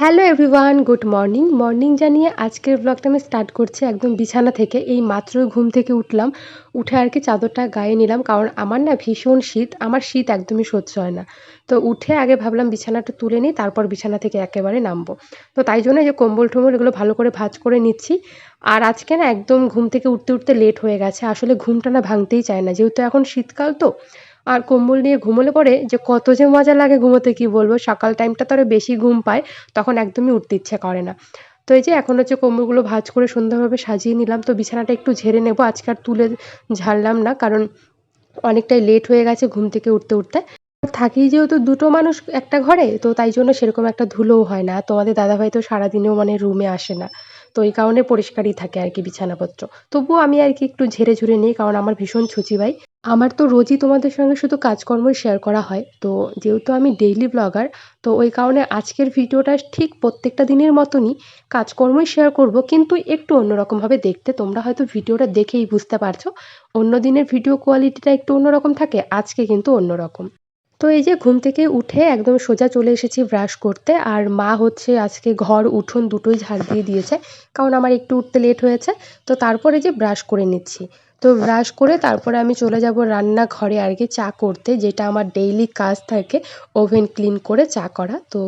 Hello everyone good morning morning জানিয়ে আজকের ব্লগটা আমি স্টার্ট করছি একদম বিছানা থেকে। এই মাত্রই ঘুম থেকে উঠলাম, উঠে আর কি চাদরটা গায়ে নিলাম, কারণ আমার না ভীষণ শীত, আমার শীত একদমই সহ্য হয় না। তো উঠে আগে ভাবলাম বিছানাটা তুলে নিই, তারপর বিছানা থেকে একেবারে নামবো। তো তাই জন্য যে কম্বল টম্বল এগুলো ভালো করে ভাজ করে নিচ্ছি। আর আজকে না একদম ঘুম থেকে উঠতে উঠতে লেট হয়ে গেছে, আসলে ঘুমটা না ভাঙতেই চায় না। যেহেতু এখন শীতকাল তো আর কম্বল নিয়ে ঘুমোলে পরে যে কত যে মজা লাগে ঘুমোতে, কি বলব? সকাল টাইমটা তো আরও বেশি ঘুম পায়, তখন একদমই উঠতে ইচ্ছে করে না। তো এই যে এখন হচ্ছে কম্বলগুলো ভাঁজ করে সুন্দরভাবে সাজিয়ে নিলাম, তো বিছানাটা একটু ঝেড়ে নেব, আজকে আর তুলে ঝাড়লাম না, কারণ অনেকটাই লেট হয়ে গেছে ঘুম থেকে উঠতে উঠতে। থাকি যেহেতু দুটো মানুষ একটা ঘরে, তো তাই জন্য সেরকম একটা ধুলোও হয় না। তোমাদের দাদাভাই তো সারাদিনেও মানে রুমে আসে না। তো এই কারণে পরিষ্কারই থাকে আর কি বিছানাপত্র। তবুও আমি আর কি একটু ঝেড়ে ঝুড়ে নিই, কারণ আমার ভীষণ ছুচি ভাই। আমার তো রোজই তোমাদের সঙ্গে শুধু কাজকর্মই শেয়ার করা হয়। তো যেহেতু আমি ডেইলি ব্লগার তো ওই কারণে আজকের ভিডিওটা ঠিক প্রত্যেকটা দিনের মতনই কাজকর্মই শেয়ার করব, কিন্তু একটু অন্যরকমভাবে দেখতে। তোমরা হয়তো ভিডিওটা দেখেই বুঝতে পারছ। অন্য দিনের ভিডিও কোয়ালিটিটা একটু অন্যরকম থাকে, আজকে কিন্তু অন্যরকম। তো এই যে ঘুম থেকে উঠে একদম সোজা চলে এসেছি ব্রাশ করতে, আর মা হচ্ছে আজকে ঘর, উঠোন দুটোই ঝাড় দিয়ে দিয়েছে, কারণ আমার একটু উঠতে লেট হয়েছে। তো তারপরে যে ব্রাশ করে নিচ্ছি। তো ব্রাশ করে তারপরে আমি চলে যাব রান্নাঘরে আর কি চা করতে, যেটা আমার ডেইলি কাজ থাকে ওভেন ক্লিন করে চা করা। তো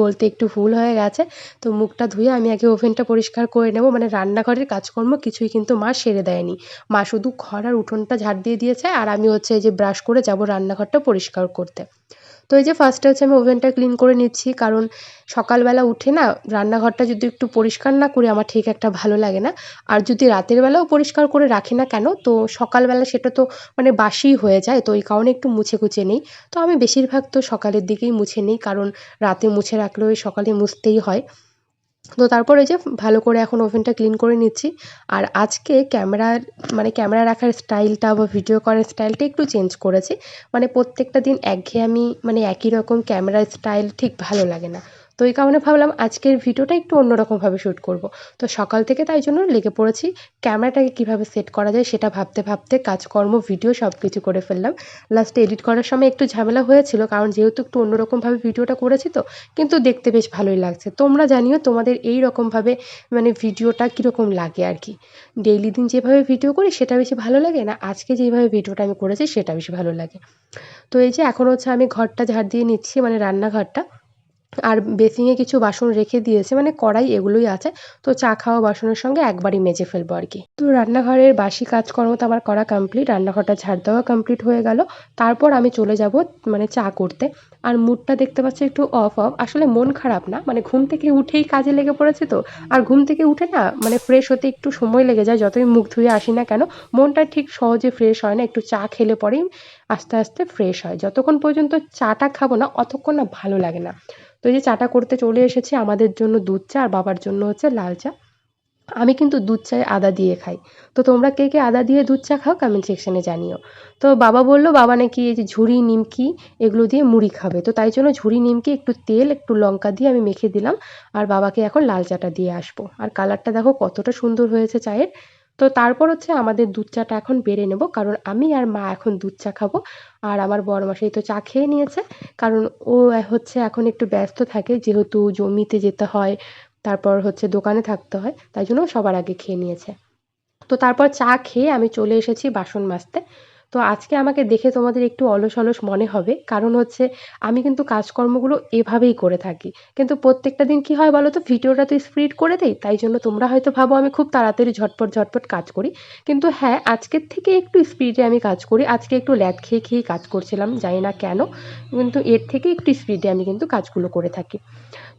বলতে একটু ভুল হয়ে গেছে, তো মুখটা ধুয়ে আমি আগে ওভেনটা পরিষ্কার করে নেব। মানে রান্নাঘরের কাজকর্ম কিছুই কিন্তু মা সেরে দেয়নি। মা শুধু ঘর আর উঠোনটা ঝাড় দিয়ে দিয়েছে, আর আমি হচ্ছে এই যে ব্রাশ করে যাব রান্নাঘরটা পরিষ্কার করতে। তো এই যে ফার্স্টে হচ্ছে আমি ওভেনটা ক্লিন করে নিচ্ছি, কারণ সকালবেলা উঠে না রান্নাঘরটা যদি একটু পরিষ্কার না করে আমার ঠিক একটা ভালো লাগে না। আর যদি রাতের বেলাও পরিষ্কার করে রাখি না কেন, তো সকালবেলা সেটা তো মানে বাসি হয়ে যায়, তো এই কারণে একটু মুছে কুচে নেই। তো আমি বেশিরভাগ তো সকালের দিকেই মুছে নিই, কারণ রাতে মুছে রাখলেও সকালে মুছতেই হয়। তো তারপরে যে ভালো করে এখন ওভেনটা ক্লিন করে নিচ্ছি। আর আজকে ক্যামেরার মানে ক্যামেরা রাখার স্টাইলটা বা ভিডিও করার স্টাইলটা একটু চেঞ্জ করেছি। মানে প্রত্যেকটা দিন একঘেয়েমি মানে একই রকম ক্যামেরার স্টাইল ঠিক ভালো লাগে না। তো এই কারণে ভাবলাম আজকের ভিডিওটা একটু অন্যরকমভাবে শ্যুট করব। তো সকাল থেকে তাই জন্য লেগে পড়েছি। ক্যামেরাটাকে কীভাবে সেট করা যায় সেটা ভাবতে ভাবতে কাজকর্ম ভিডিও সব কিছু করে ফেললাম। লাস্টে এডিট করার সময় একটু ঝামেলা হয়েছিল, কারণ যেহেতু একটু অন্যরকমভাবে ভিডিওটা করেছি তো, কিন্তু দেখতে বেশ ভালোই লাগছে। তোমরা জানিও তোমাদের এই রকমভাবে মানে ভিডিওটা কীরকম লাগে আর কি। ডেইলি দিন যেভাবে ভিডিও করি সেটা বেশি ভালো লাগে না আজকে যেভাবে ভিডিওটা আমি করেছি সেটা বেশি ভালো লাগে। তো এই যে এখন হচ্ছে আমি ঘরটা ঝাড় দিয়ে নিচ্ছি মানে রান্নাঘরটা। আর বেসিনে কিছু বাসন রেখে দিয়েছে মানে কড়াই এগুলোই আছে। তো চা খাওয়া বাসনের সঙ্গে একবারই মেজে ফেলব আর কি। তো রান্নাঘরের বাসি কাজকর্ম তো আমার করা কমপ্লিট রান্নাঘরটা ঝাড় দেওয়া কমপ্লিট হয়ে গেল। তারপর আমি চলে যাব মানে চা করতে। আর মুডটা দেখতে পাচ্ছি একটু অফ অফ আসলে মন খারাপ না মানে ঘুম থেকে উঠেই কাজে লেগে পড়েছে তো। আর ঘুম থেকে উঠে না মানে ফ্রেশ হতে একটু সময় লেগে যায়, যতই মুখ ধুয়ে আসি না কেন। মনটা ঠিক সহজে ফ্রেশ হয় না, একটু চা খেলে পরেই আস্তে আস্তে ফ্রেশ হয়। যতক্ষণ পর্যন্ত চাটা খাব না, অতক্ষণ না ভালো লাগে না। তো এই যে চাটা করতে চলে এসেছি আমাদের জন্য দুধ চা আর বাবার জন্য হচ্ছে লাল চা। আমি কিন্তু দুধ চায়ে আদা দিয়ে খাই। তো তোমরা কে কে আদা দিয়ে দুধ চা খাও কমেন্ট সেকশানে জানিও। তো বাবা বলল, বাবা নাকি এই যে ঝুড়ি নিমকি এগুলো দিয়ে মুড়ি খাবে। তো তাই জন্য ঝুড়ি নিমকি, একটু তেল, একটু লঙ্কা দিয়ে আমি মেখে দিলাম। আর বাবাকে এখন লাল চাটা দিয়ে আসব। আর কালারটা দেখো কতটা সুন্দর হয়েছে চায়ের। তো তারপর হচ্ছে আমাদের দুধ চাটা এখন বেড়ে নেব, কারণ আমি আর মা এখন দুধ চা খাব। আর আমার বড়মশাই তো চা খেয়ে নিয়েছে, কারণ ও হচ্ছে এখন একটু ব্যস্ত থাকে, যেহেতু জমিতে যেতে হয়, তারপর হচ্ছে দোকানে থাকতে হয়, তাই জন্য সবার আগে খেয়ে নিয়েছে। তো তারপর চা খেয়ে আমি চলে এসেছি বাসন মাজতে। তো আজকে আমাকে দেখে তোমাদের একটু অলস অলস মনে হবে। কারণ হচ্ছে আমি কিন্তু কাজকর্মগুলো এভাবেই করে থাকি। কিন্তু প্রত্যেকটা দিন কি হয় বলো তো ভিডিওটা তো স্পিড করে দেই, তাই জন্য তোমরা হয়তো ভাবো আমি খুব তাড়াতাড়ি ঝটপট ঝটপট কাজ করি। কিন্তু হ্যাঁ আজকের থেকে একটু স্পিডে আমি কাজ করি। আজকে একটু ল্যাদ খেয়ে খেয়েই কাজ করছিলাম, জানি না কেন। কিন্তু এর থেকে একটু স্পিডে আমি কিন্তু কাজগুলো করে থাকি।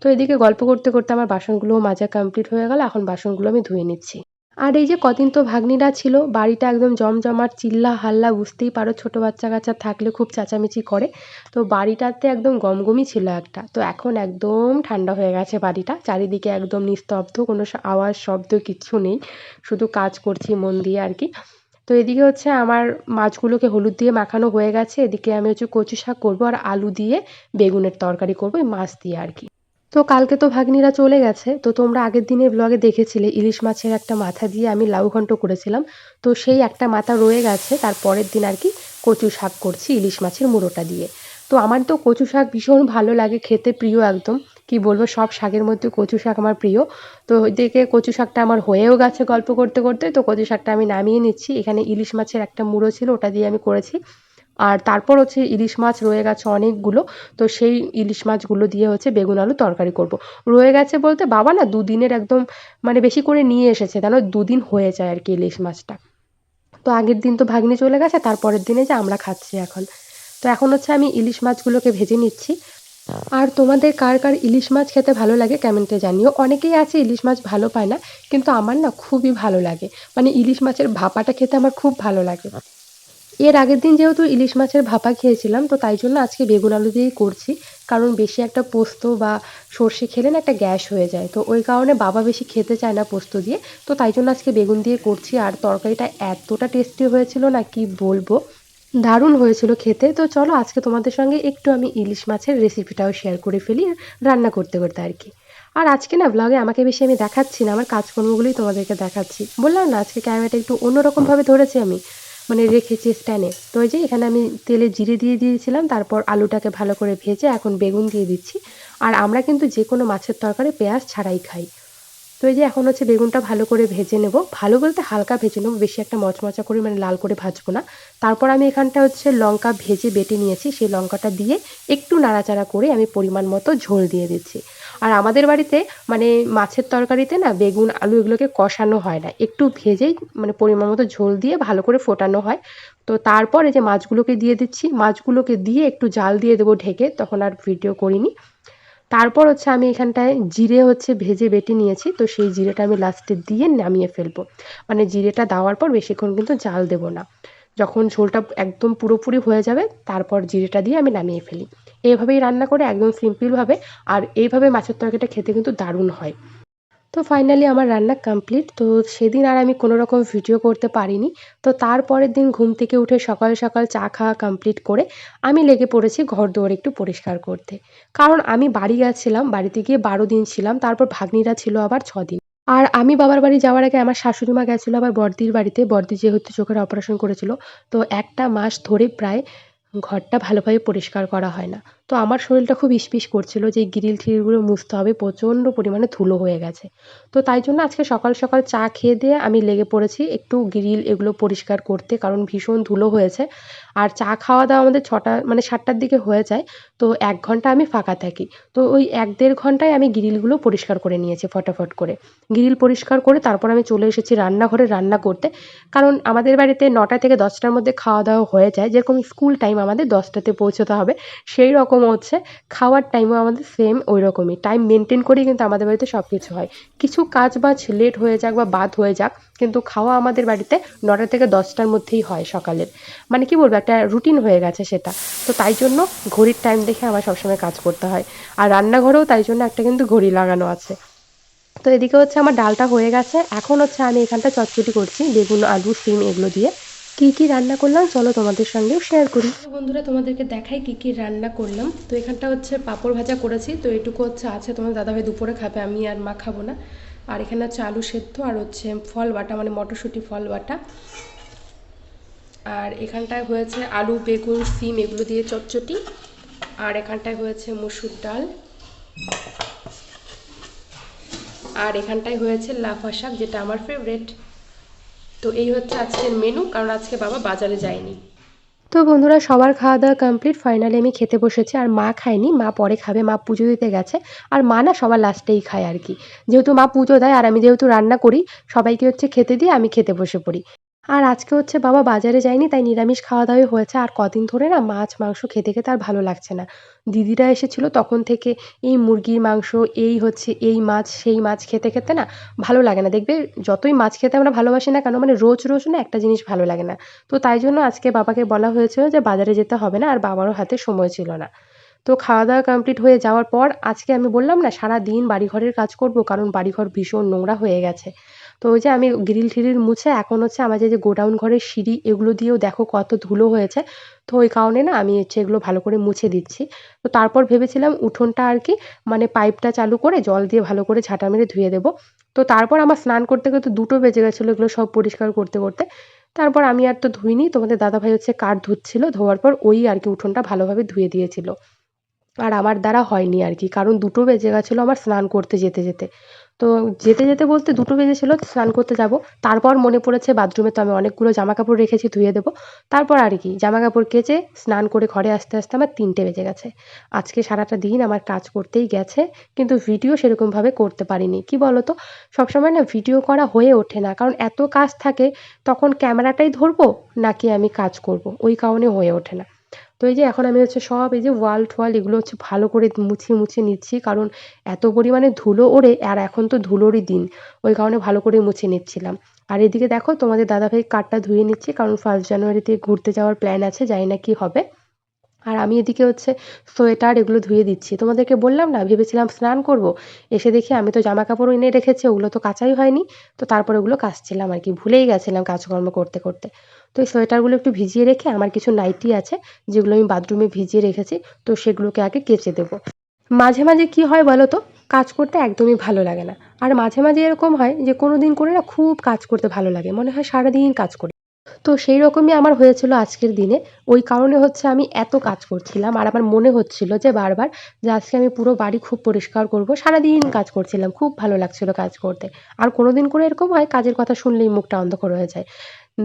তো এদিকে গল্প করতে করতে আমার বাসনগুলোও মাজা কমপ্লিট হয়ে গেল। এখন বাসনগুলো আমি ধুয়ে নিচ্ছি। আর এই যে কদিন তো ভাগ্নিরা ছিল, বাড়িটা একদম জমজমাট, চিল্লা হাল্লা, বুঝতেই পারো ছোটো বাচ্চা কাচ্চা থাকলে খুব চেঁচামেচি করে। তো বাড়িটাতে একদম গমগমই ছিল একটা। তো এখন একদম ঠান্ডা হয়ে গেছে বাড়িটা, চারিদিকে একদম নিস্তব্ধ, কোনো আওয়াজ, শব্দ কিচ্ছু নেই। শুধু কাজ করছি, মন দিয়ে আর কি। তো এদিকে হচ্ছে আমার মাছগুলোকে হলুদ দিয়ে মাখানো হয়ে গেছে, এদিকে আমি হচ্ছে কচু শাক করব আর আলু দিয়ে বেগুনের তরকারি করব মাছ দিয়ে আর কি। তো কালকে তো ভাগ্নিরা চলে গেছে। তো তোমরা আগের দিনের ব্লগে দেখেছিলে, ইলিশ মাছের একটা মাথা দিয়ে আমি লাউ ঘন্ট করেছিলাম। তো সেই একটা মাথা রয়ে গেছে, তার পরের দিন আর কি কচু শাক করছি ইলিশ মাছের মুড়োটা দিয়ে। তো আমার তো কচু শাক ভীষণ ভালো লাগে, খেতে প্রিয় একদম। কি বলব, সব শাকের মধ্যে কচু শাক আমার প্রিয়। তো ওইদিকে কচু শাকটা আমার হয়েও গেছে গল্প করতে করতে। তো কচু শাকটা আমি নামিয়ে নিচ্ছি। এখানে ইলিশ মাছের একটা মুড়ো ছিল, ওটা দিয়ে আমি করেছি। আর তারপর হচ্ছে ইলিশ মাছ রয়ে গেছে অনেকগুলো, তো সেই ইলিশ মাছগুলো দিয়ে হচ্ছে বেগুন আলু তরকারি করব। রয়ে গেছে বলতে বাবা না দুদিনের একদম মানে বেশি করে নিয়ে এসেছে কেন দুদিন হয়ে যায় আর কি ইলিশ মাছটা। তো আগের দিন তো ভাগ্নি চলে গেছে, তারপরের দিনে যে আমরা খাচ্ছি এখন। তো এখন হচ্ছে আমি ইলিশ মাছগুলোকে ভেজে নিচ্ছি। আর তোমাদের কার কার ইলিশ মাছ খেতে ভালো লাগে কমেন্টে জানিও। অনেকেই আছে ইলিশ মাছ ভালো পায় না, কিন্তু আমার না খুবই ভালো লাগে। মানে ইলিশ মাছের ভাপাটা খেতে আমার খুব ভালো লাগে। এর আগের দিন যেহেতু ইলিশ মাছের ভাপা খেয়েছিলাম, তো তাই জন্য আজকে বেগুন আলু দিয়েই করছি। কারণ বেশি একটা পোস্ত বা সর্ষে খেলে না একটা গ্যাস হয়ে যায়। তো ওই কারণে বাবা বেশি খেতে চায় না পোস্ত দিয়ে। তো তাই জন্য আজকে বেগুন দিয়ে করছি। আর তরকারিটা এতটা টেস্টি হয়েছিল না কি বলব? দারুণ হয়েছিল খেতে। তো চলো আজকে তোমাদের সঙ্গে একটু আমি ইলিশ মাছের রেসিপিটাও শেয়ার করে ফেলি, রান্না করতে করতে আর কি। আর আজকে না ব্লগে আমাকে বেশি আমি দেখাচ্ছি না, আমার কাজকর্মগুলোই তোমাদেরকে দেখাচ্ছি। বললাম না, আজকে ক্যামেরাটা একটু অন্যরকমভাবে ধরেছি আমি। মানে রেখেছি স্ট্যান্ডে তো ওই যে এখানে আমি তেলে জিরে দিয়ে দিয়েছিলাম, তারপর আলুটাকে ভালো করে ভেজে এখন বেগুন দিয়ে দিচ্ছি। আর আমরা কিন্তু যে কোনো মাছের তরকারি পেঁয়াজ ছাড়াই খাই। তো এই যে এখন হচ্ছে বেগুনটা ভালো করে ভেজে নেব। ভালো বলতে হালকা ভেজে নেব, বেশি একটা মচমচা করে মানে লাল করে ভাজবো না। তারপর আমি এখানটা হচ্ছে লঙ্কা ভেজে বেটে নিয়েছি, সেই লঙ্কাটা দিয়ে একটু নাড়াচাড়া করে আমি পরিমাণ মতো ঝোল দিয়ে দিচ্ছি। আর আমাদের বাড়িতে মানে মাছের তরকারিতে না বেগুন, আলু এগুলোকে কষানো হয় না। একটু ভেজেই মানে পরিমাণ মতো ঝোল দিয়ে ভালো করে ফোটানো হয়। তো তারপরে যে মাছগুলোকে দিয়ে দিচ্ছি, মাছগুলোকে দিয়ে একটু জাল দিয়ে দেবো ঢেকে, তখন আর ভিডিও করিনি। তারপর হচ্ছে আমি এখানটায় জিরে হচ্ছে ভেজে বেটে নিয়েছি, তো সেই জিরেটা আমি লাস্টে দিয়ে নামিয়ে ফেলব। মানে জিরেটা দেওয়ার পর বেশিক্ষণ কিন্তু জাল দেবো না। যখন ঝোলটা একদম পুরোপুরি হয়ে যাবে, তারপর জিরেটা দিয়ে আমি নামিয়ে ফেলি। এইভাবেই রান্না করে একদম সিম্পলভাবে আর এইভাবে মাছের তরকারিটা খেতে কিন্তু দারুণ হয়। তো ফাইনালি আমার রান্না কমপ্লিট তো সেদিন আর আমি কোনো রকম ভিডিও করতে পারিনি। তো তারপরের দিন ঘুম থেকে উঠে সকাল সকাল চা খাওয়া কমপ্লিট করে আমি লেগে পড়েছি ঘর দুয়ার একটু পরিষ্কার করতে। কারণ আমি বাড়ি গেছিলাম, বাড়িতে গিয়ে বারো দিন ছিলাম, তারপর ভাগ্নিরা ছিল আবার ছ দিন আর আমি বাবার বাড়ি যাওয়ার আগে আমার শাশুড়ি মা গেছিল আমার বর্দির বাড়িতে। বর্দি যেহেতু চোখের অপারেশন করেছিল, তো একটা মাস ধরে প্রায় ঘরটা ভালোভাবে পরিষ্কার করা হয় না। তো আমার শরীরটা খুব ইসপিস করছিল যে গ্রিল ট্রিলগুলো মুছতে হবে, প্রচণ্ড পরিমাণে ধুলো হয়ে গেছে। তো তাই জন্য আজকে সকাল সকাল চা খেয়ে দিয়ে আমি লেগে পড়েছি একটু গ্রিল এগুলো পরিষ্কার করতে, কারণ ভীষণ ধুলো হয়েছে। আর চা খাওয়া দাওয়া আমাদের ছটা মানে সাতটার দিকে হয়ে যায়, তো এক ঘণ্টা আমি ফাঁকা থাকি। তো ওই এক দেড় ঘন্টায় আমি গ্রিলগুলো পরিষ্কার করে নিয়েছি ফটাফট করে। গ্রিল পরিষ্কার করে তারপর আমি চলে এসেছি রান্নাঘরে রান্না করতে। কারণ আমাদের বাড়িতে নটা থেকে দশটার মধ্যে খাওয়া দাওয়া হয়ে যায়, যেরকম স্কুল টাইম আমাদের দশটাতে পৌঁছতে হবে, সেই রকম হচ্ছে, খাওয়ার টাইমও আমাদের সেম ওই রকমই টাইম মেনটেন করেই কিন্তু আমাদের বাড়িতে সব কিছু হয়। কিছু কাজ বাজ লেট হয়ে যাক বা বাদ হয়ে যাক, কিন্তু খাওয়া আমাদের বাড়িতে নটা থেকে দশটার মধ্যেই হয় সকালের। মানে কি বলব, একটা রুটিন হয়ে গেছে সেটা। তো তাই জন্য ঘড়ির টাইম দেখে আমার সবসময় কাজ করতে হয়। আর রান্নাঘরেও তাই জন্য একটা কিন্তু ঘড়ি লাগানো আছে। তো এদিকে হচ্ছে আমার ডালটা হয়ে গেছে। এখন হচ্ছে আমি এখানটা চটচটি করছি, বেগুন, আলু সিম এগুলো দিয়ে। কি কি রান্না করলাম, চলো তোমাদের সঙ্গেও শেয়ার করি। বন্ধুরা, তোমাদেরকে দেখাই কি কি রান্না করলাম। তো এখানটা হচ্ছে পাঁপড় ভাজা করেছি, তো এটুকু হচ্ছে আছে। তোমার দাদাভাই দুপুরে খাবে, আমি আর মা খাব না। আর এখানে হচ্ছে আলু সেদ্ধ আর হচ্ছে ফল বাটা মানে মটরশুঁটি ফল বাটা। আর এখানটায় হয়েছে আলু, বেগুন, সিম, এগুলো দিয়ে চটচটি আর এখানটায় হয়েছে মসুর ডাল। আর এখানটায় হয়েছে লাফা শাক, যেটা আমার ফেভারেট তো এই হচ্ছে আজকের মেনু কারণ আজকে বাবা বাজারে যায়নি। তো বন্ধুরা, সবার খাওয়া দাওয়া কমপ্লিট ফাইনালি আমি খেতে বসেছি, আর মা খায়নি, মা পরে খাবে, মা পুজো দিতে গেছে, আর মা না সবার লাস্টেই খায় আর কি। যেহেতু মা পুজো দেয়, আর আমি যেহেতু রান্না করি, সবাইকে হচ্ছে খেতে দিয়ে আমি খেতে বসে পড়ি। আর আজকে হচ্ছে বাবা বাজারে যায়নি, তাই নিরামিষ খাওয়া দাওয়াই হয়েছে। আর কদিন ধরে না মাছ, মাংস খেতে খেতে আর ভালো লাগছে না। দিদিরা এসেছিল তখন থেকে এই মুরগির মাংস, এই হচ্ছে এই মাছ, সেই মাছ খেতে খেতে না ভালো লাগে না। দেখবে যতই মাছ খেতে আমরা ভালোবাসি না কেন মানে রোজ রোজ না একটা জিনিস ভালো লাগে না। তো তাই জন্য আজকে বাবাকে বলা হয়েছিল যে বাজারে যেতে হবে না, আর বাবারও হাতে সময় ছিল না। তো খাওয়া দাওয়া কমপ্লিট হয়ে যাওয়ার পর আজকে আমি বললাম না সারা দিন বাড়িঘরের কাজ করব, কারণ বাড়িঘর ভীষণ নোংরা হয়ে গেছে। তো ওই যে আমি গ্রিল ট্রিল মুছে এখন হচ্ছে আমার যে গোডাউন ঘরের সিঁড়ি এগুলো দিয়েও দেখো কত ধুলো হয়েছে। তো ওই কারণে না আমি হচ্ছে এগুলো ভালো করে মুছে দিচ্ছি। তো তারপর ভেবেছিলাম উঠোনটা আর কি মানে পাইপটা চালু করে জল দিয়ে ভালো করে ঝাঁটা মেরে ধুয়ে দেবো। তো তারপর আমার স্নান করতে করতে দুটো বেজে গেছিল এগুলো সব পরিষ্কার করতে করতে। তারপর আমি আর তো ধুইনি, তোমাদের দাদাভাই হচ্ছে কাঠ ধুচ্ছিলো, ধোয়ার পর ওই আর কি উঠোনটা ভালোভাবে ধুয়ে দিয়েছিল। আর আমার দ্বারা হয়নি আর কি, কারণ দুটো বেজে গেছিল আমার স্নান করতে যেতে যেতে। তো যেতে যেতে বলতে দুটো বেজেছিলো, স্নান করতে যাব। তারপর মনে পড়েছে বাথরুমে তো আমি অনেকগুলো জামা কাপড় রেখেছি, ধুয়ে দেবো। তারপর আর কি জামা কাপড় কেচে স্নান করে ঘরে আসতে আসতে আমার তিনটে বেজে গেছে। আজকে সারাটা দিন আমার কাজ করতেই গেছে, কিন্তু ভিডিও সেরকমভাবে করতে পারিনি। কি বলো তো সবসময় না ভিডিও করা হয়ে ওঠে না, কারণ এত কাজ থাকে, তখন ক্যামেরাটাই ধরবো নাকি আমি কাজ করব? ওই কারণে হয়ে ওঠে না। তো এই যে এখন আমি হচ্ছে সব এই যে ওয়াল টোয়াল এগুলো হচ্ছে ভালো করে মুছিয়ে মুছিয়ে নিচ্ছি, কারণ এত পরিমাণে ধুলো ওড়ে আর এখন তো ধুলোরই দিন। ওই কারণে ভালো করে মুছে নিচ্ছিলাম। আর এদিকে দেখো তোমাদের দাদাভাই কাঠটা ধুয়ে নিচ্ছি, কারণ ফার্স্ট জানুয়ারিতে ঘুরতে যাওয়ার প্ল্যান আছে, জানি না কী হবে। আর আমি এদিকে হচ্ছে সোয়েটার এগুলো ধুয়ে দিচ্ছি। তোমাদেরকে বললাম না, ভেবেছিলাম স্নান করব। এসে দেখি আমি তো জামা কাপড় এনে রেখেছি, ওগুলো তো কাচাই হয়নি। তো তারপর ওগুলো কাচছিলাম আর কি, ভুলেই গেছিলাম কাজকর্ম করতে করতে। তো এই সোয়েটারগুলো একটু ভিজিয়ে রেখে আমার কিছু নাইটি আছে, যেগুলো আমি বাথরুমে ভিজিয়ে রেখেছি, তো সেগুলোকে আগে কেচে দেবো। মাঝে মাঝে কি হয় বলো তো, কাজ করতে একদমই ভালো লাগে না। আর মাঝে মাঝে এরকম হয় যে কোনো দিন করে না খুব কাজ করতে ভালো লাগে, মনে হয় সারাদিন কাজ করি। তো সেই রকমই আমার হয়েছিল আজকের দিনে। ওই কারণে হচ্ছে আমি এত কাজ করছিলাম। আর আমার মনে হচ্ছিল যে বারবার যে আজকে আমি পুরো বাড়ি খুব পরিষ্কার করব। সারাদিন কাজ করছিলাম। খুব ভালো লাগছিল কাজ করতে। আর কোনো দিন করে এরকম হয়, কাজের কথা শুনলেই মুখটা অন্ধকার হয়ে যায়।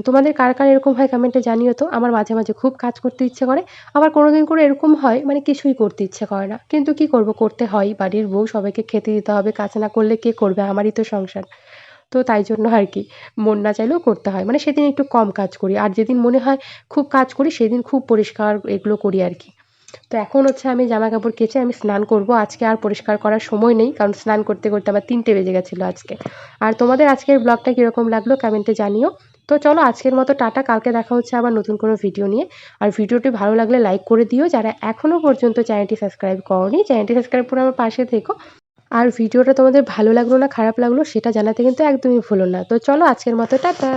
তোমাদের কার কার এরকম হয় কমেন্টে জানিও তো। আমার মাঝে মাঝে খুব কাজ করতে ইচ্ছে করে। আবার কোনো দিন করে এরকম হয় মানে কিছুই করতে ইচ্ছে করে না। কিন্তু কি করব? করতে হয়, বাড়ির বউ সবাইকে খেতে দিতে হবে। কাজ না করলে কে করবে? আমারই তো সংসার। তো তাই জন্য আর কি মন না চাইলেও করতে হয়। মানে সেদিন একটু কম কাজ করি। আর যেদিন মনে হয় খুব কাজ করি, সেদিন খুব পরিষ্কার এগুলো করি আর কি। তো এখন হচ্ছে আমি জামা কাপড় কেচে আমি স্নান করব। আজকে আর পরিষ্কার করার সময় নেই, কারণ স্নান করতে করতে আমার তিনটে বেজে গেছিল আজকে। আর তোমাদের আজকের ব্লগটা কীরকম লাগল কমেন্টে জানিও। তো চলো আজকের মতো টাটা, কালকে দেখা হচ্ছে আবার নতুন কোনো ভিডিও নিয়ে। আর ভিডিওটি ভালো লাগলে লাইক করে দিও। যারা এখনও পর্যন্ত চ্যানেলটি সাবস্ক্রাইব করনি, চ্যানেলটি সাবস্ক্রাইব করে আমার পাশে থেকো। আর ভিডিওটা তোমাদের ভালো লাগল না, খারাপ লাগল, সেটা জানাতে কিন্তু একদমই ভুলো না। তো চলো আজকের মতো, টাটা!